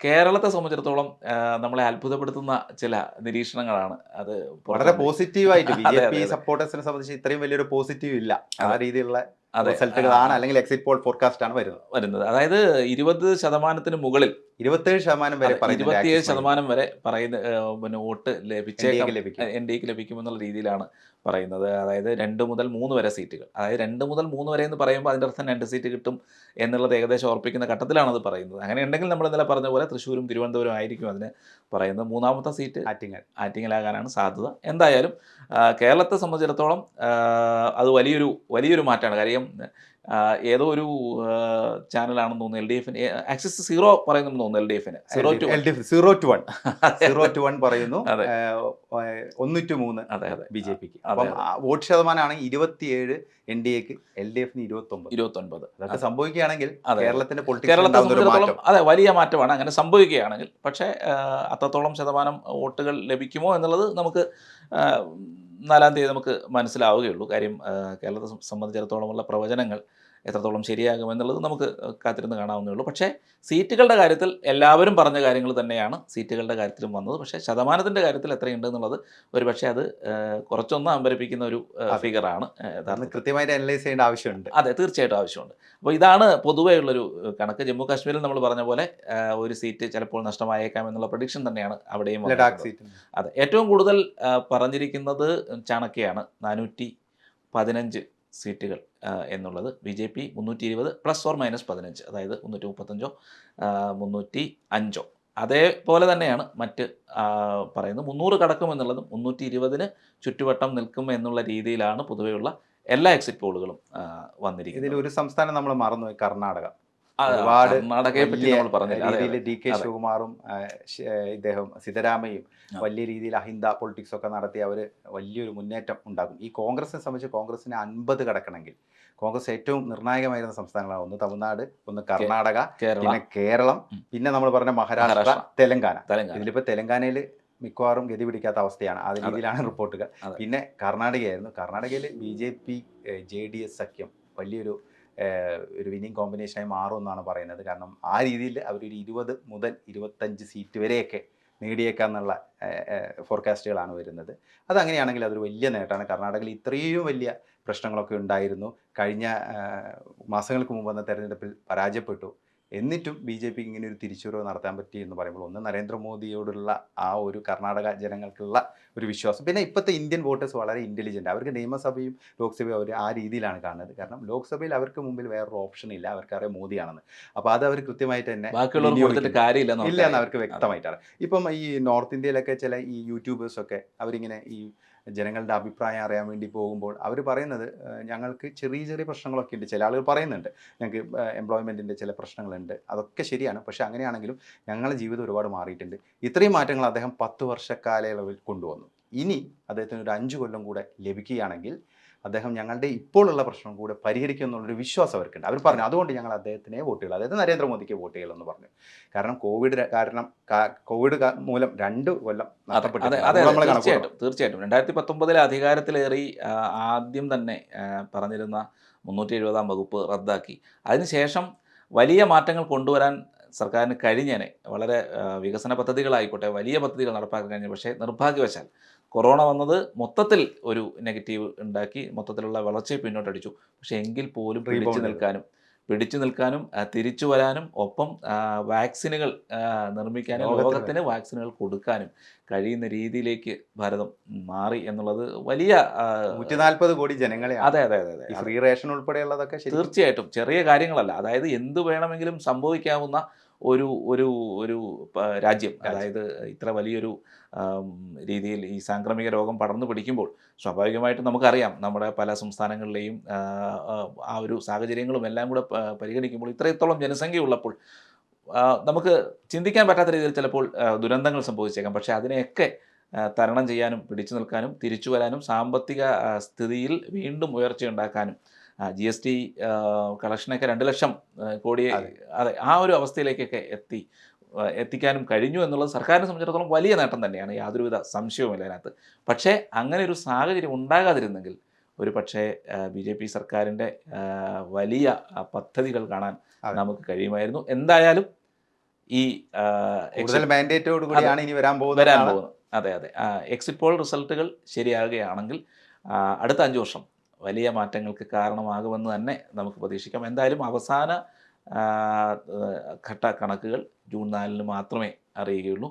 കേരളത്തെ സംബന്ധിച്ചിടത്തോളം നമ്മളെ അത്ഭുതപ്പെടുത്തുന്ന ചില നിരീക്ഷണങ്ങളാണ് അത് വളരെ പോസിറ്റീവായിട്ട് ബി ജെ പി സപ്പോർട്ടേഴ്സിനെ സംബന്ധിച്ച് ഇത്രയും വലിയൊരു പോസിറ്റീവ് ഇല്ല ആ രീതിയിലുള്ള റിസൾട്ടുകളാണ് അല്ലെങ്കിൽ എക്സിറ്റ് പോൾ ഫോർകാസ്റ്റ് ആണ് വരുന്നത്. വരുന്നത്. അതായത് ഇരുപത് ശതമാനത്തിന് മുകളിൽ ഇരുപത്തിയേഴ് ശതമാനം വരെ ഇരുപത്തിയേഴ് ശതമാനം വരെ പറയുന്ന പിന്നെ വോട്ട് ലഭിച്ചേക്കാം. എൻ ഡി എക്ക് ലഭിക്കുമെന്നുള്ള രീതിയിലാണ് പറയുന്നത്. അതായത് രണ്ട് മുതൽ മൂന്ന് വരെ സീറ്റുകൾ. അതായത് രണ്ട് മുതൽ മൂന്ന് വരെ എന്ന് പറയുമ്പോൾ അതിന്റെ അർത്ഥം രണ്ട് സീറ്റ് കിട്ടും എന്നുള്ളത് ഏകദേശം ഓർപ്പിക്കുന്ന ഘട്ടത്തിലാണ് അത് പറയുന്നത്. അങ്ങനെ ഉണ്ടെങ്കിൽ നമ്മൾ ഇന്നലെ പറഞ്ഞ പോലെ തൃശ്ശൂരും തിരുവനന്തപുരം ആയിരിക്കും അതിന് പറയുന്നത്. മൂന്നാമത്തെ സീറ്റ് ആറ്റിങ്ങൽ. ആറ്റിങ്ങലാകാനാണ് സാധ്യത. എന്തായാലും കേരളത്തെ സംബന്ധിച്ചിടത്തോളം അത് വലിയൊരു വലിയൊരു മാറ്റമാണ്. കാര്യം ഏതോ ഒരു ചാനലാണെന്ന് തോന്നുന്നു എൽ ഡി എഫിന്. ആക്സിസ് സീറോ പറയുന്നു തോന്നുന്നു എൽ ഡി എഫിന്. Zero two zero two one. Zero two one പറയുന്നു. ഒന്ന് ടു മൂന്ന് അതെ അതെ. ബി ജെ പിക്ക്. അപ്പം വോട്ട് ശതമാനമാണ് ഇരുപത്തിയേഴ് എൻ ഡി എക്ക് എൽ ഡി എഫിന് ഇരുപത്തി ഒമ്പത് ഇരുപത്തൊൻപത്. അതൊക്കെ സംഭവിക്കുകയാണെങ്കിൽ അതെ. കേരളത്തിന്റെ കേരളത്തെ പൊളിറ്റിക്സ് അതെ വലിയ മാറ്റമാണ്. അങ്ങനെ സംഭവിക്കുകയാണെങ്കിൽ പക്ഷേ അത്രത്തോളം ശതമാനം വോട്ടുകൾ ലഭിക്കുമോ എന്നുള്ളത് നമുക്ക് നാലാം തീയതി നമുക്ക് മനസ്സിലാവുകയുള്ളൂ. കാര്യം കേരളത്തെ സംബന്ധിച്ചിടത്തോളമുള്ള പ്രവചനങ്ങൾ എത്രത്തോളം ശരിയാകുമെന്നുള്ളത് നമുക്ക് കാത്തിരുന്ന് കാണാവുന്നേ ഉള്ളൂ. പക്ഷേ സീറ്റുകളുടെ കാര്യത്തിൽ എല്ലാവരും പറഞ്ഞ കാര്യങ്ങൾ തന്നെയാണ് സീറ്റുകളുടെ കാര്യത്തിലും വന്നത്. പക്ഷേ ശതമാനത്തിന്റെ കാര്യത്തിൽ എത്രയുണ്ട് എന്നുള്ളത് ഒരു പക്ഷേ അത് കുറച്ചൊന്നും അമ്പരപ്പിക്കുന്ന ഒരു. ഫിഗറാണ് കൃത്യമായിട്ട് അനലൈസ് ചെയ്യേണ്ട ആവശ്യമുണ്ട്. അതെ തീർച്ചയായിട്ടും ആവശ്യമുണ്ട്. അപ്പോൾ ഇതാണ് പൊതുവേ ഉള്ളൊരു കണക്ക്. ജമ്മു കാശ്മീരിൽ നമ്മൾ പറഞ്ഞ പോലെ ഒരു സീറ്റ് ചിലപ്പോൾ നഷ്ടമായേക്കാം എന്നുള്ള പ്രഡിക്ഷൻ തന്നെയാണ് അവിടെയും അതെ ഏറ്റവും കൂടുതൽ പറഞ്ഞിരിക്കുന്നത് ചാണക്യയാണ്. നാനൂറ്റി പതിനഞ്ച് സീറ്റുകൾ എന്നുള്ളത്. ബി ജെ പി മുന്നൂറ്റി ഇരുപത് പ്ലസ് ഓർ മൈനസ് പതിനഞ്ച് അതായത് മുന്നൂറ്റി മുപ്പത്തഞ്ചോ മുന്നൂറ്റി അഞ്ചോ അതേപോലെ തന്നെയാണ് മറ്റ് പറയുന്നത് മുന്നൂറ് കടക്കും എന്നുള്ളതും മുന്നൂറ്റി ഇരുപതിന് ചുറ്റുവട്ടം നിൽക്കും എന്നുള്ള രീതിയിലാണ് പൊതുവെയുള്ള എല്ലാ എക്സിറ്റ് പോളുകളും വന്നിരിക്കുന്നത്. ഇതിൽ ഒരു സംസ്ഥാനം നമ്മൾ മറന്നുപോയി കർണാടക. ഒരുപാട് രീതിയിൽ. ഡി കെ ശിവകുമാറും ഇദ്ദേഹം സിദ്ധരാമയ്യും വലിയ രീതിയിൽ അഹിന്ദ പൊളിറ്റിക്സ് ഒക്കെ നടത്തി അവർ വലിയൊരു മുന്നേറ്റം ഉണ്ടാക്കും. ഈ കോൺഗ്രസിനെ സംബന്ധിച്ച് കോൺഗ്രസിന് അൻപത് കടക്കണമെങ്കിൽ കോൺഗ്രസ് ഏറ്റവും നിർണായകമായിരുന്ന സംസ്ഥാനങ്ങളാണ് ഒന്ന് തമിഴ്നാട് ഒന്ന് കർണാടക പിന്നെ കേരളം പിന്നെ നമ്മൾ പറഞ്ഞ മഹാരാഷ്ട്ര. തെലങ്കാന. ഇതിലിപ്പോൾ തെലങ്കാനയിൽ മിക്കവാറും ഗതി പിടിക്കാത്ത അവസ്ഥയാണ്. ആ രീതിയിലാണ് റിപ്പോർട്ടുകൾ. പിന്നെ കർണാടകയായിരുന്നു. കർണാടകയിൽ B J P J D S സഖ്യം വലിയൊരു ഒരു വിന്നിങ് കോമ്പിനേഷനായി മാറുമെന്നാണ് പറയുന്നത്. കാരണം ആ രീതിയിൽ അവരൊരു ഇരുപത് മുതൽ ഇരുപത്തഞ്ച് സീറ്റ് വരെയൊക്കെ നേടിയേക്കാന്നുള്ള ഫോർകാസ്റ്റുകളാണ് വരുന്നത്. അതങ്ങനെയാണെങ്കിൽ അതൊരു വലിയ നേട്ടമാണ്. കർണാടകയിൽ ഇത്രയും വലിയ പ്രശ്നങ്ങളൊക്കെ ഉണ്ടായിരുന്നു. കഴിഞ്ഞ മാസങ്ങൾക്ക് മുമ്പ് വന്ന തെരഞ്ഞെടുപ്പിൽ പരാജയപ്പെട്ടു. എന്നിട്ടും ബി ജെ പിക്ക് ഇങ്ങനെ ഒരു തിരിച്ചുവരവ് നടത്താൻ പറ്റി എന്ന് പറയുമ്പോൾ ഒന്ന് നരേന്ദ്രമോദിയോടുള്ള ആ ഒരു കർണാടക ജനങ്ങൾക്കുള്ള ഒരു വിശ്വാസം. പിന്നെ ഇപ്പോഴത്തെ ഇന്ത്യൻ വോട്ടേഴ്സ് വളരെ ഇന്റലിജന്റ് അവർക്ക് നിയമസഭയും ലോക്സഭയും അവർ ആ രീതിയിലാണ് കാണുന്നത്. കാരണം ലോക്സഭയിൽ അവർക്ക് മുമ്പിൽ വേറൊരു ഓപ്ഷൻ ഇല്ല. അവർക്കറിയാം മോദിയാണെന്ന്. അപ്പോൾ അത് അവർ കൃത്യമായിട്ട് തന്നെ ഇല്ല എന്ന് അവർക്ക് വ്യക്തമായിട്ടാണ്. ഇപ്പം ഈ നോർത്ത് ഇന്ത്യയിലൊക്കെ ചില ഈ യൂട്യൂബേഴ്സൊക്കെ അവരിങ്ങനെ ഈ ജനങ്ങളുടെ അഭിപ്രായം അറിയാൻ വേണ്ടി പോകുമ്പോൾ അവർ പറയുന്നത് ഞങ്ങൾക്ക് ചെറിയ ചെറിയ പ്രശ്നങ്ങളൊക്കെ ഉണ്ട്. ചില ആളുകൾ പറയുന്നുണ്ട് ഞങ്ങൾക്ക് എംപ്ലോയ്മെന്റിന്റെ ചില പ്രശ്നങ്ങളുണ്ട്. അതൊക്കെ ശരിയാണ്. പക്ഷേ അങ്ങനെയാണെങ്കിലും ഞങ്ങളുടെ ജീവിതം ഒരുപാട് മാറിയിട്ടുണ്ട്. ഇത്രയും മാറ്റങ്ങൾ അദ്ദേഹം പത്ത് വർഷക്കാലയളവിൽ കൊണ്ടുവന്നു. ഇനി അദ്ദേഹത്തിന് ഒരു അഞ്ച് കൊല്ലം കൂടെ ലഭിക്കുകയാണെങ്കിൽ അദ്ദേഹം ഞങ്ങളുടെ ഇപ്പോഴുള്ള പ്രശ്നം കൂടെ പരിഹരിക്കും എന്നുള്ളൊരു വിശ്വാസം അവർക്കുണ്ട്. അവർ പറഞ്ഞു അതുകൊണ്ട് ഞങ്ങൾ അദ്ദേഹത്തിനെ വോട്ട് ചെയ്യുള്ളൂ അതായത് നരേന്ദ്രമോദിക്ക് വോട്ട് ചെയ്യലെന്ന് പറഞ്ഞു. കാരണം കോവിഡ് കാരണം കോവിഡ് മൂലം രണ്ട് കൊല്ലം തീർച്ചയായിട്ടും തീർച്ചയായിട്ടും. രണ്ടായിരത്തി പത്തൊമ്പതിലെ അധികാരത്തിലേറി ആദ്യം തന്നെ പറഞ്ഞിരുന്ന മുന്നൂറ്റി എഴുപതാം വകുപ്പ് റദ്ദാക്കി. അതിനുശേഷം വലിയ മാറ്റങ്ങൾ കൊണ്ടുവരാൻ സർക്കാരിന് കഴിഞ്ഞേനെ. വളരെ വികസന പദ്ധതികളായിക്കോട്ടെ വലിയ പദ്ധതികൾ നടപ്പാക്കാൻ കഴിഞ്ഞു പക്ഷേ നിർഭാഗ്യവശാൽ കൊറോണ വന്നത് മൊത്തത്തിൽ ഒരു നെഗറ്റീവ് ഉണ്ടാക്കി മൊത്തത്തിലുള്ള വളർച്ചയെ പിന്നോട്ടടിച്ചു. പക്ഷേ എങ്കിൽ പോലും പിടിച്ചു നിൽക്കാനും പിടിച്ചു നിൽക്കാനും തിരിച്ചു വരാനും ഒപ്പം വാക്സിനുകൾ നിർമ്മിക്കാനും ലോകത്തിന് വാക്സിനുകൾ കൊടുക്കാനും കഴിയുന്ന രീതിയിലേക്ക് ഭാരതം മാറി എന്നുള്ളത് വലിയ നൂറ്റി നാൽപ്പത് കോടി ജനങ്ങളെ അതെ അതെ അതെ ഫ്രീ റേഷൻ ഉൾപ്പെടെയുള്ളതൊക്കെ തീർച്ചയായിട്ടും ചെറിയ കാര്യങ്ങളല്ല. അതായത് എന്ത് വേണമെങ്കിലും സംഭവിക്കാവുന്ന ഒരു ഒരു ഒരു രാജ്യം അതായത് ഇത്ര വലിയൊരു രീതിയിൽ ഈ സാംക്രമിക രോഗം പടർന്നു പിടിക്കുമ്പോൾ സ്വാഭാവികമായിട്ടും നമുക്കറിയാം നമ്മുടെ പല സംസ്ഥാനങ്ങളിലെയും ആ, ഒരു സാഹചര്യങ്ങളും എല്ലാം കൂടെ പരിഗണിക്കുമ്പോൾ ഇത്രത്തോളം ജനസംഖ്യ ഉള്ളപ്പോൾ നമുക്ക് ചിന്തിക്കാൻ പറ്റാത്ത രീതിയിൽ ചിലപ്പോൾ ദുരന്തങ്ങൾ സംഭവിച്ചേക്കാം. പക്ഷേ അതിനെയൊക്കെ തരണം ചെയ്യാനും പിടിച്ചു നിൽക്കാനും തിരിച്ചു വരാനും സാമ്പത്തിക സ്ഥിതിയിൽ വീണ്ടും ഉയർച്ചയുണ്ടാക്കാനും ജി എസ് ടി കളക്ഷനൊക്കെ രണ്ട് ലക്ഷം കോടി അതെ. അതെ ആ ഒരു അവസ്ഥയിലേക്കൊക്കെ എത്തി എത്തിക്കാനും കഴിഞ്ഞു എന്നുള്ളത് സർക്കാരിനെ സംബന്ധിച്ചിടത്തോളം വലിയ നേട്ടം തന്നെയാണ്. യാതൊരുവിധ സംശയവുമില്ല അതിനകത്ത്. പക്ഷേ അങ്ങനെ ഒരു സാഹചര്യം ഉണ്ടാകാതിരുന്നെങ്കിൽ ഒരു പക്ഷേ ബി ജെ പി സർക്കാരിന്റെ വലിയ പദ്ധതികൾ കാണാൻ നമുക്ക് കഴിയുമായിരുന്നു. എന്തായാലും ഈ മാൻഡേറ്റോട് കൂടിയാണ് ഇനി വരാൻ പോകുന്നത് വരാൻ പോകുന്നത്. അതെ അതെ. എക്സിറ്റ് പോൾ റിസൾട്ടുകൾ ശരിയാകുകയാണെങ്കിൽ അടുത്ത അഞ്ച് വർഷം വലിയ മാറ്റങ്ങൾക്ക് കാരണമാകുമെന്ന് തന്നെ നമുക്ക് പ്രതീക്ഷിക്കാം. എന്തായാലും അവസാന ഘട്ട കണക്കുകൾ ജൂൺ നാലിന് മാത്രമേ അറിയുകയുള്ളൂ.